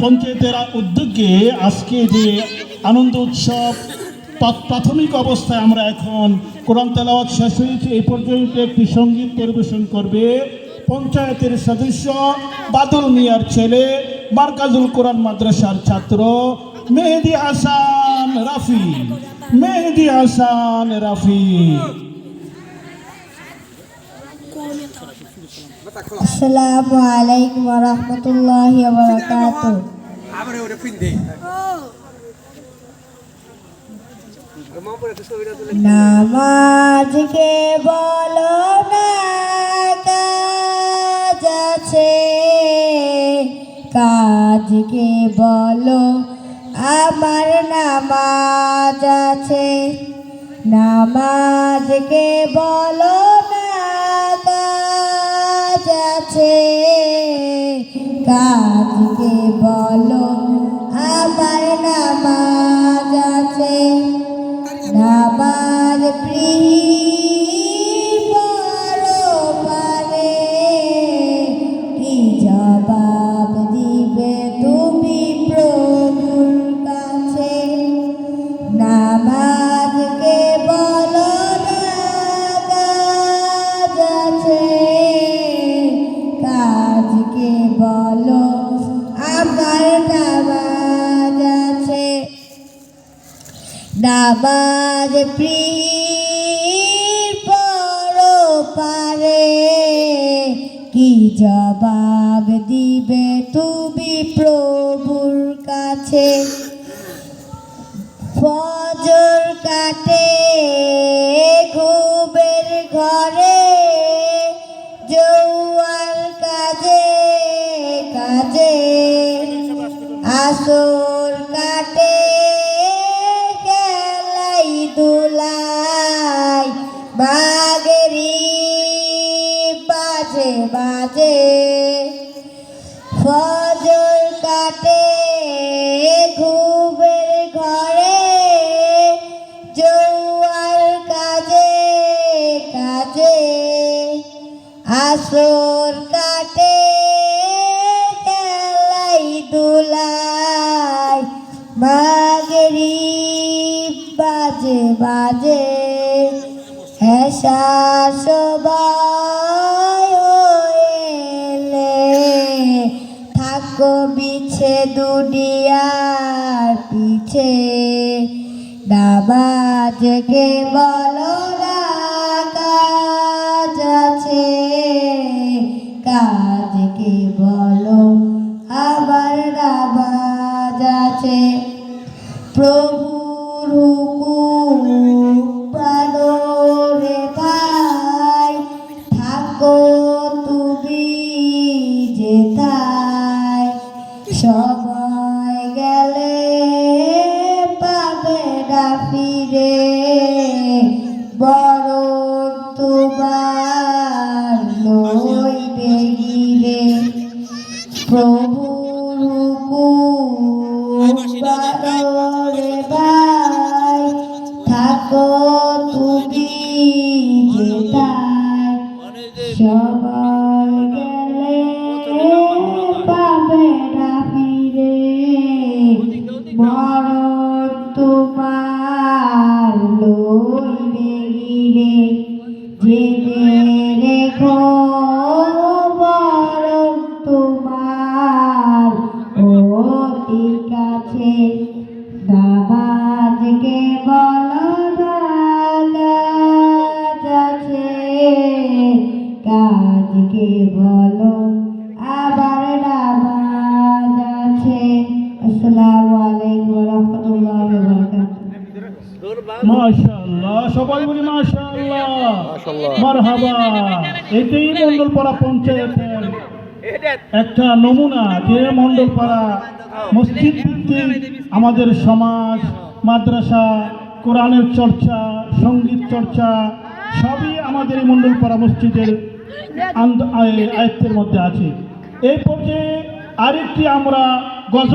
পঞ্চায়েতের উদ্যোগে আজকে যে আনন্দ উৎসব প্রাথমিক অবস্থায় আমরা এখন কোরআন তেলাওয়াত শেষ হয়েছে, এই পর্যন্ত একটি সংগীত পরিবেশন করবে পঞ্চায়েতের সদস্য বাদল মিয়ার ছেলে, মার্কাজুল কোরআন মাদ্রাসার ছাত্র মেহেদি হাসান রাফি। মেহেদি হাসান রাফি। আসসালামু আলাইকুম রহমতুল্লাহি নামাজকে বলো না যাচ্ছে। কাজ আছে কাজকে বলো আমার নামাজ আছে। নামাজকে বলো না কাজকে বলো আমার নামাজ নামাজ প্রিয় পরো পারে কি জবাব দিবে তুমি প্রভুর কাছে? ফজর কাটে বাজে। ফজর কাটে ঘুমের ঘরে, জৌয়ার কাজে কাজে, আসর কাটে, খেলাই দুলাই মাগেরি বাজে বাজে হেসা সবাই। দুনিয়ার পিছে। নামাজকে বলো না কাজ আছে কাজকে বলো পাবে না ফিরে বড় তোমার লইবে গিরে প্রভুর হুকুম বাররে ভাই থাকো তুমি যেথায় সবাই জেনে রেখো মরণ তোমার অতি কাছে নামাজকে বলো কাজকে বলো আবার মাশাআল্লাহ সবাই বলি মাশাআল্লাহ। মারহাবা এটাই মন্ডলপাড়া পঞ্চায়েতের একটা নমুনা যে মন্ডলপাড়া মসজিদ ভিত্তিক আমাদের সমাজ মাদ্রাসা কোরআনের চর্চা সংগীত চর্চা সবই আমাদের এই মন্ডলপাড়া মসজিদের আন্ত- আয়- আয়ত্তের মধ্যে আছে। এই পর্যায়ে আরেকটি আমরা গজল